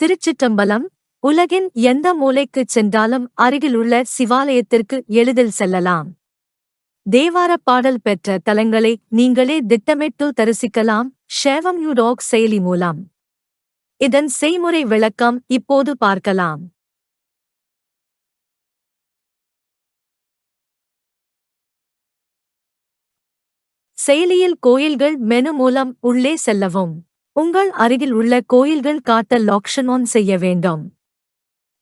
திருச்சிற்றம்பலம் உலகின் எந்த மூலைக்குச் சென்றாலும் அருகிலுள்ள சிவாலயத்திற்கு எளிதில் செல்லலாம். தேவாரப் பாடல் பெற்ற தலங்களை நீங்களே திட்டமிட்டு தரிசிக்கலாம். ஷேவம் யூ டாக் செயலி மூலம். இதன் செய்முறை விளக்கம் இப்போது பார்க்கலாம். செயலியில் கோயில்கள் மெனு மூலம் உள்ளே செல்லவும். உங்கள் அருகில் உள்ள கோயில்கள் காட்ட லாக்ஷன் ஆன் செய்ய வேண்டும்.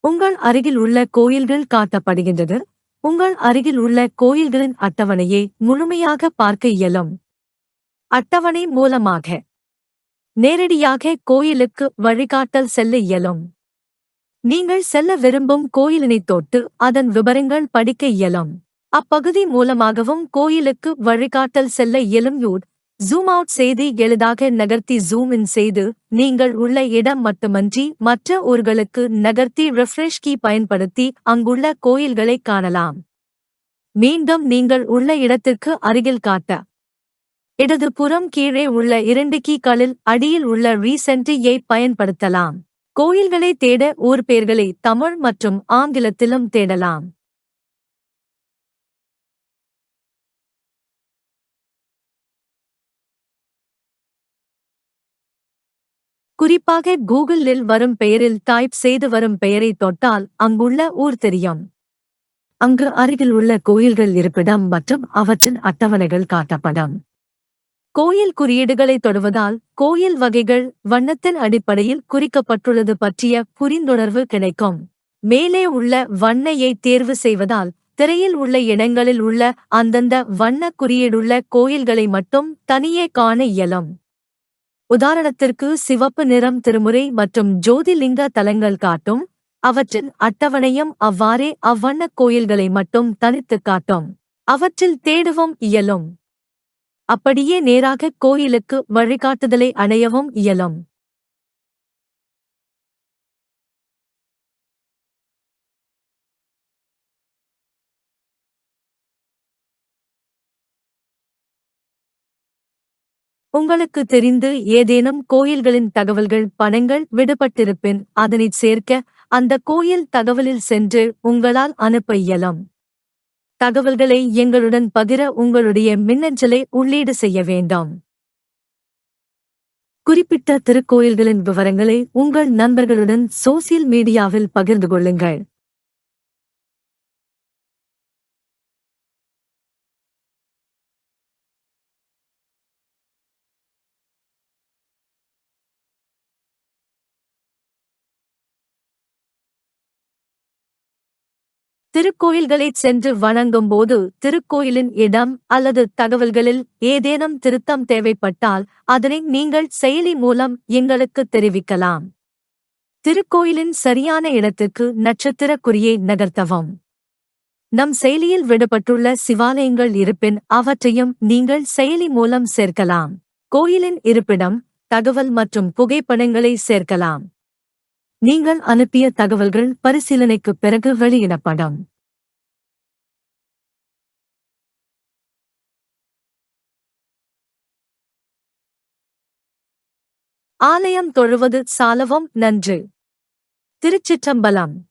உங்கள் அருகில் உள்ள கோயில்கள் காட்டப்படுகின்றது. உங்கள் அருகில் உள்ள கோயில்களின் அட்டவணையை முழுமையாக பார்க்க இயலும். அட்டவணை மூலமாக நேரடியாக கோயிலுக்கு வழிகாட்டல் செல்ல இயலும். நீங்கள் செல்ல விரும்பும் கோயிலினை தொட்டு அதன் விவரங்கள் படிக்க இயலும். அப்பகுதி மூலமாகவும் கோயிலுக்கு வழிகாட்டல் செல்ல இயலும். யூட் ஜூம் அவுட் செய்து எளிதாக நகர்த்தி ஜூம் இன் செய்து நீங்கள் உள்ள இடம் மட்டுமன்றி மற்ற ஊர்களுக்கு நகர்த்தி ரெஃப்ரெஷ் கீ பயன்படுத்தி அங்குள்ள கோயில்களை காணலாம். மீண்டும் நீங்கள் உள்ள இடத்திற்கு அருகில் காட்ட. இடது புறம் கீழே உள்ள இரண்டு கீக்களில் அடியில் உள்ள ரீசென்ட்ரியை பயன்படுத்தலாம். கோயில்களை தேட ஊர் பெயர்களை தமிழ் மற்றும் ஆங்கிலத்திலும் தேடலாம். குறிப்பாக கூகுளில் வரும் பெயரில் டைப் செய்து வரும் பெயரை தொட்டால் அங்குள்ள ஊர் தெரியும். அங்கு அருகில் உள்ள கோயில்கள் இருப்பிடம் மற்றும் அவற்றின் அட்டவணைகள் காட்டப்படும். கோயில் குறியீடுகளை தொடுவதால் கோயில் வகைகள் வண்ணத்தின் அடிப்படையில் குறிக்கப்பட்டுள்ளது பற்றிய புரிந்துணர்வு கிடைக்கும். மேலே உள்ள வண்ணையை தேர்வு செய்வதால் திரையில் உள்ள இடங்களில் உள்ள அந்தந்த வண்ண குறியீடுள்ள கோயில்களை மட்டும் தனியே காண இயலும். உதாரணத்திற்கு சிவப்பு நிறம் திருமுறை மற்றும் ஜோதிலிங்க தலங்கள் காட்டும். அவற்றின் அட்டவணையும் அவ்வாறே அவ்வண்ணக் கோயில்களை மட்டும் தனித்துக் காட்டும். அவற்றில் தேடவும் இயலும். அப்படியே நேராக கோயிலுக்கு வழிகாட்டுதலை அடையவும் இயலும். உங்களுக்கு தெரிந்து ஏதேனும் கோயில்களின் தகவல்கள் பணங்கள் விடுபட்டிருப்பின் அதனைச் சேர்க்க அந்த கோயில் தகவலில் சென்று உங்களால் அனுப்ப இயலும். தகவல்களை எங்களுடன் பகிர உங்களுடைய மின்னஞ்சலை உள்ளீடு செய்ய வேண்டாம். குறிப்பிட்ட திருக்கோயில்களின் விவரங்களை உங்கள் நண்பர்களுடன் சோசியல் மீடியாவில் பகிர்ந்து கொள்ளுங்கள். திருக்கோயில்களைச் சென்று வணங்கும்போது திருக்கோயிலின் இடம் அல்லது தகவல்களில் ஏதேனும் திருத்தம் தேவைப்பட்டால் அதனை நீங்கள் செயலி மூலம் எங்களுக்கு தெரிவிக்கலாம். திருக்கோயிலின் சரியான இடத்திற்கு நட்சத்திர குறியை நகர்த்தவும். நம் செயலியில் விடப்பட்டுள்ள சிவாலயங்கள் இருப்பின் அவற்றையும் நீங்கள் செயலி மூலம் சேர்க்கலாம். கோயிலின் இருப்பிடம் தகவல் மற்றும் புகைப்படங்களை சேர்க்கலாம். நீங்கள் அனுப்பிய தகவல்கள் பரிசீலனைக்குப் பிறகு வெளியிடப்படும். ஆலயம் தொழுவது சாலவும் நன்று. திருச்சிற்றம்பலம்